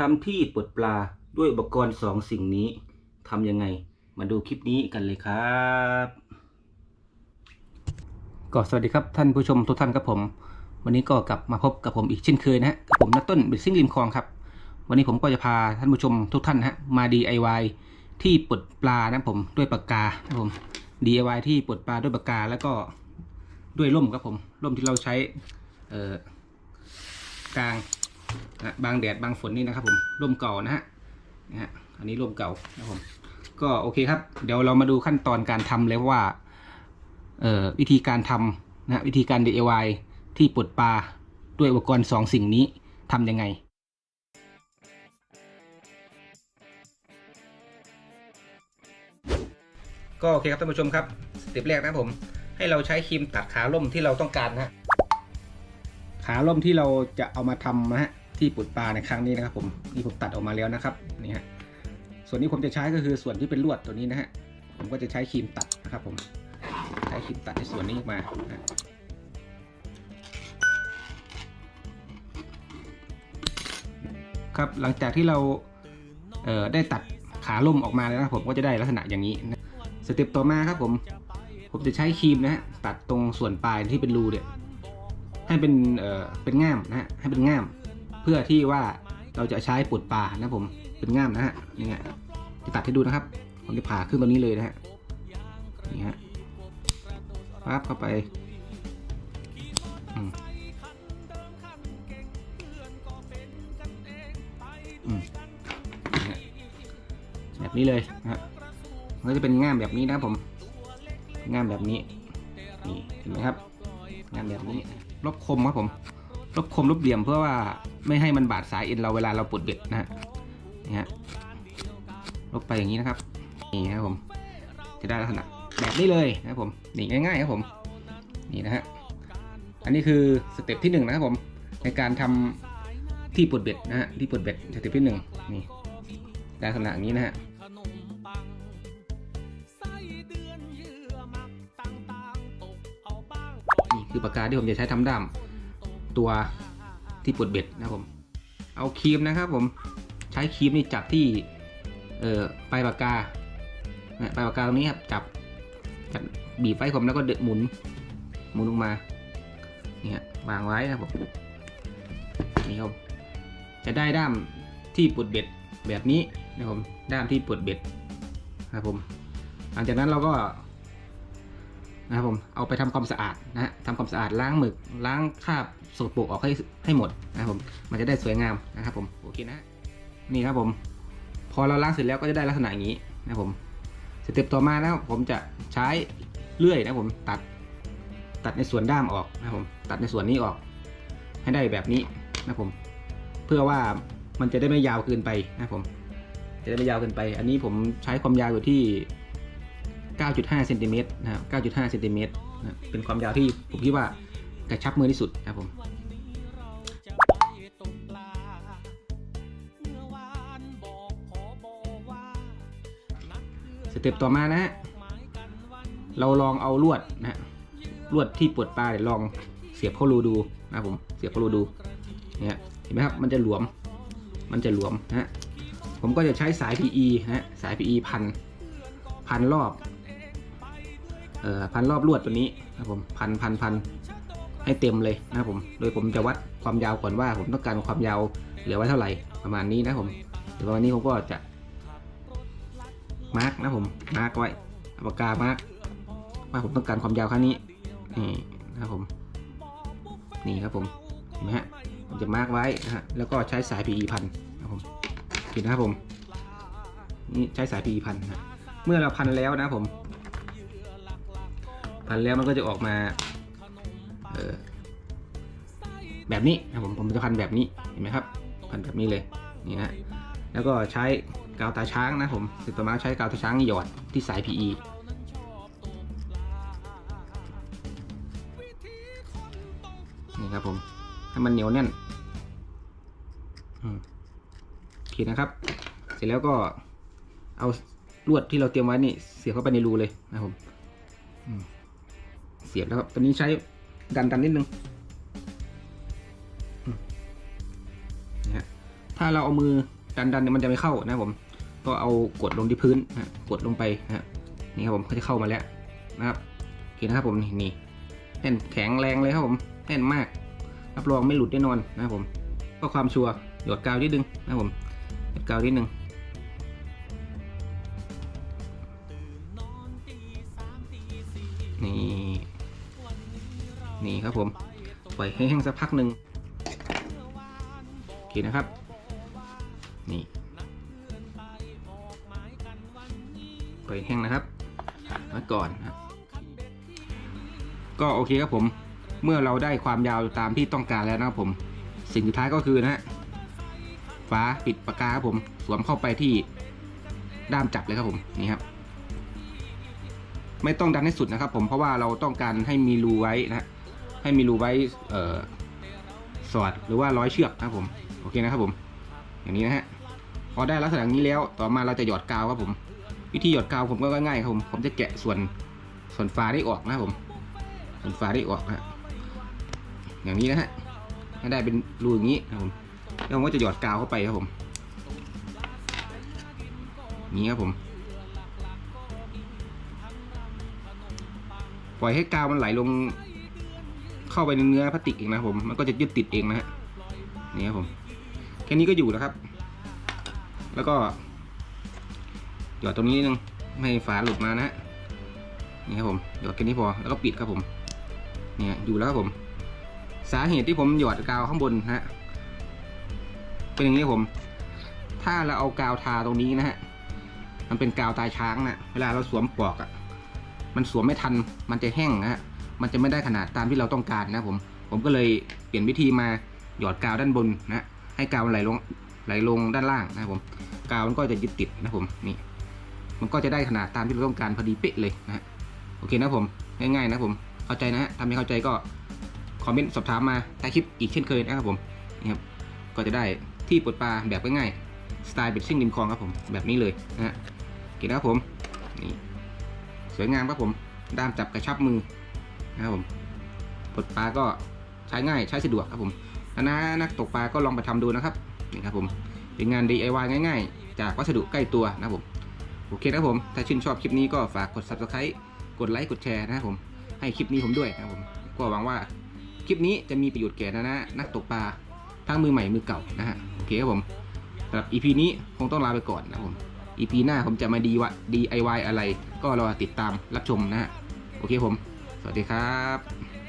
ทำที่ปลดปลาด้วยอุปกรณ์สองสิ่งนี้ทำยังไง มาดูคลิปนี้กันเลยครับก็สวัสดีครับท่านผู้ชมทุกท่านครับผม วันนี้ก็กลับมาพบกับผมอีกเช่นเคยนะฮะกับผมนัต้นเบสซิ่งริมคลองครับ วันนี้ผมก็จะพาท่านผู้ชมทุกท่านฮะมา DIY ที่ปลดปลานะผมด้วยปากกานะผม DIY ที่ปลดปลาด้วยปากกาแล้วก็ด้วยร่มครับผมร่มที่เราใช้เอ่อกลาง นะบางแดดบางฝนนี่นะครับผมร่มเก่านะฮะนะฮะอันนี้ร่มเก่านะครับผมก็โอเคครับ เดี๋ยวเรามาดูขั้นตอนการทำเลยว่าเอ่อวิธีการทำนะวิธีการ DIY ที่ปลดปลาด้วยอุปกรณ์สองสิ่งนี้ทำยังไงก็โอเคครับท่านผู้ชมครับสเต็ปแรกนะผม ให้เราใช้ครีมตัดขาล่มที่เราต้องการนะฮะขาล่มที่เราจะเอามาทำนะฮะ ที่ปลดปลาในครั้งนี้นะครับผมนี่ผมตัดออกมาแล้วนะครับนี่ฮะส่วนนี้ผมจะใช้ก็คือส่วนที่เป็นลวดตัวนี้นะฮะผมก็จะใช้ครีมตัดนะครับผมใช้ครีมตัดในส่วนนี้ออกมาครับหลังจากที่เราเอ่อได้ตัดขาล่มออกมาแล้วนะผมก็จะได้ลักษณะอย่างนี้นะสเต็ปต่อมาครับผมผมจะใช้ครีมนะฮะตัดตรงส่วนปลายที่เป็นรูเนี่ยให้เป็นเอ่อเป็นง่ามนะฮะให้เป็นง่าม เพื่อที่ว่าเราจะใช้ปลดปลานะผมเป็นง่ามนะฮะนี่ฮะจะตัดให้ดูนะครับ ผมจะผ่าขึ้นตรงนี้เลยนะฮะนี่ฮะปั๊บเข้าไปแบบนี้เลยนะฮะก็จะเป็นง่ามแบบนี้นะผมง่ามแบบนี้นี่เห็นไหมครับง่ามแบบนี้ลบคมครับผม ลบคมลบเหลี่ยมเพื่อว่าไม่ให้มันบาดสายเอ็นเราเวลาเราปลดเบ็ดนะฮะนี่ฮะลบไปอย่างนี้นะครับนี่นะครับผม จะได้ลักษณะแบบนี้เลยนะครับผมนี่ง่ายๆครับผมนี่นะฮะอันนี้คือสเต็ปที่หนึ่งนะครับผมในการทำที่ปลดเบ็ดนะฮะที่ปลดเบ็ดสเต็ปที่หนึ่งนี่ลักษณะอย่างนี้นะฮะนี่คือปากกาที่ผมจะใช้ทำด้าม ตัวที่ปลดเบ็ดนะครับผม เอาครีมนะครับผมใช้ครีมนี่จับที่เอ่อปลายปากกาปลายปากกาตรงนี้ครับจับจับบีบไฟผมแล้วก็เด็ดหมุนหมุนลงมานี่ฮะวางไว้นะครับผมนี่ครับจะได้ด้ามที่ปลดเบ็ดแบบนี้นะครับผมด้ามที่ปลดเบ็ดนะครับผม หลังจากนั้นเราก็ นะครับผมเอาไปทำความสะอาดนะฮะทำความสะอาดล้างหมึกล้างคราบสกปรกออกให้ให้หมดนะครับผมมันจะได้สวยงามนะครับผมโอเคนะนี่ครับผม พอเราล้างเสร็จแล้วก็จะได้ลักษณะอย่างนี้นะครับผมสเต็ปต่อมานะครับผมจะใช้เลื่อยนะผมตัดตัดในส่วนด้ามออกนะครับผมตัดในส่วนนี้ออก ให้ได้แบบนี้นะผม เพื่อว่ามันจะได้ไม่ยาวเกินไปนะผม จะได้ไม่ยาวเกินไป อันนี้ผมใช้ความยาวอยู่ที่ 9.5เซนติเมตรนะครับ9.5เซนติเมตรนะเป็นความยาวที่ผมคิดว่ากระชับมือที่สุดนะครับผมสเต็ปต่อมานะฮะเราลองเอาลวดนะฮะลวดที่ปลดปลาเนี่ยวลองเสียบเข้ารูดูนะครับผมเสียบเข้ารูดูเนี่ยเห็นไหมครับมันจะหลวม มันจะหลวมนะฮะผมก็จะใช้สาย PE นะฮะสาย PE พันพันรอบ เอ่อพันรอบลวดตัวนี้นะผมพันพันพันให้เต็มเลยนะผม โดยผมจะวัดความยาวก่อนว่า ผมต้องการความยาวเหลือไว้เท่าไหร่ประมาณนี้นะผมเดี๋ยวประมาณนี้ผมก็จะมาร์กนะผมมาร์กไว้อาปากกามาร์กว่าผมต้องการความยาวแค่นี้นี่นะครับผม นี่ครับผมเห็นไหมฮะผมจะมาร์กไว้นะฮะแล้วก็ใช้สาย PE พันนะผมเห็นนะครับผมนี่ใช้สาย PE พันนะเมื่อเราพันแล้วนะผม พันแล้วมันก็จะออกมาเออแบบนี้นะผมผมจะพันแบบนี้เห็นไหมครับ พันแบบนี้เลยนี่ฮะแล้วก็ใช้กาวตาช้างนะผมสิบต่อมาใช้กาวตาช้างหยอดที่สาย PE นี่ครับผมให้มันเหนียวแน่นอืมโอเคนะครับ เสร็จแล้วก็เอาลวดที่เราเตรียมไว้นี่เสียบเข้าไปในรูเลยนะครับผมอืม เสียบแล้วครับตอนนี้ใช้ดันดันนิดนึงนี่ฮะถ้าเราเอามือดันดันเนี่ยมันจะไม่เข้านะผม ก็เอากดลงที่พื้นนะกดลงไปนะฮะนี่ครับผมก็จะเข้ามาแล้วนะครับโอเคนะครับผมนี่นี่แน่นแข็งแรงเลยครับผมแน่นมาก รับรองไม่หลุดแน่นอนนะครับผมก็ความชัวร์หยดกาวนิดนึงนะครับผมหยดกาวนิดนึงนี่ นี่ครับผมปล่อยให้แห้งสักพักหนึ่งโอเคนะครับ นี่ปล่อยแห้งนะครับไว้ก่อนนะก็โอเคครับผม เมื่อเราได้ความยาวตามที่ต้องการแล้วนะครับผม สิ่งสุดท้ายก็คือนะฮะฝาปิดปากกาครับผม สวมเข้าไปที่ด้ามจับเลยครับผมนี่ครับไม่ต้องดันให้สุดนะครับผมเพราะว่าเราต้องการให้มีรูไว้นะฮะ ให้มีรูไว้เออสอดหรือว่าร้อยเชือกนะครับผมโอเคนะครับผม อย่างนี้นะฮะพอได้ลักษณะอย่างนี้แล้วต่อมาเราจะหยอดกาวครับผม วิธีหยอดกาวผมก็ง่ายครับผมผมจะแกะส่วนส่วนฝาได้ออกนะครับผม ส่วนฝาได้ออกนะฮะอย่างนี้นะฮะให้ได้เป็นรูอย่างนี้นะครับผมแล้วผมก็จะหยอดกาวเข้าไปครับผมนี้ครับผมปล่อยให้กาวมันไหลลง เข้าไปในเนื้อพลาสติกเองนะผมมันก็จะยึดติดเองนะฮะนี่ครับผมแค่นี้ก็อยู่แล้วครับ แล้วก็หยอดตรงนี้นึงไม่ให้ฝาหลุดมานะฮะนี่ครับผมหยอดแค่นี้พอแล้วก็ปิดครับผมเนี่ยอยู่แล้วครับผม สาเหตุที่ผมหยอดกาวข้างบนนะฮะเป็นอย่างนี้ผม ถ้าเราเอากาวทาตรงนี้นะฮะมันเป็นกาวตายช้างนะเวลาเราสวมปลอกอะ่ะมันสวมไม่ทันมันจะแห้งนะฮะ มันจะไม่ได้ขนาดตามที่เราต้องการนะผม ผมก็เลยเปลี่ยนวิธีมาหยอดกาวด้านบนนะให้กาวมันไหลลงไหลลงด้านล่างนะผมกาวมันก็จะยึดติดนะผมนี่มันก็จะได้ขนาดตามที่เราต้องการพอดีเป๊ะเลยนะฮะโอเคนะผมง่ายๆนะผมเข้าใจนะฮะถ้าไม่เข้าใจก็คอมเมนต์สอบถามมาใต้คลิปอีกเช่นเคยนะครับผมนี่ครับก็จะได้ที่ปลดปลาแบบง่ายๆสไตล์เบ็ดซิ่งริมคลองครับผมแบบนี้เลยนะฮะโอเคนะครับผมนี่สวยงามครับผมด้ามจับกระชับมือ นะครับผมปลดปลาก็ใช้ง่ายใช้สะดวกครับผมถ้านะนักตกปลาก็ลองไปทำดูนะครับนี่ครับผมเป็นงาน DIY ง่าย ๆ จากวัสดุใกล้ตัวนะครับผมโอเคนะครับผมถ้าชื่นชอบคลิปนี้ก็ฝากกด subscribe กดไลค์กดแชร์นะครับผมให้คลิปนี้ผมด้วยนะครับผมก็หวังว่าคลิปนี้จะมีประโยชน์แก่นะนะนักตกปลาทั้งมือใหม่มือเก่านะฮะโอเคครับผมสำหรับ EP นี้คงต้องลาไปก่อนนะครับผม EP หน้าผมจะมาดีวะ DIY อะไรก็รอติดตามรับชมนะฮะโอเคผม สวัสดีครับ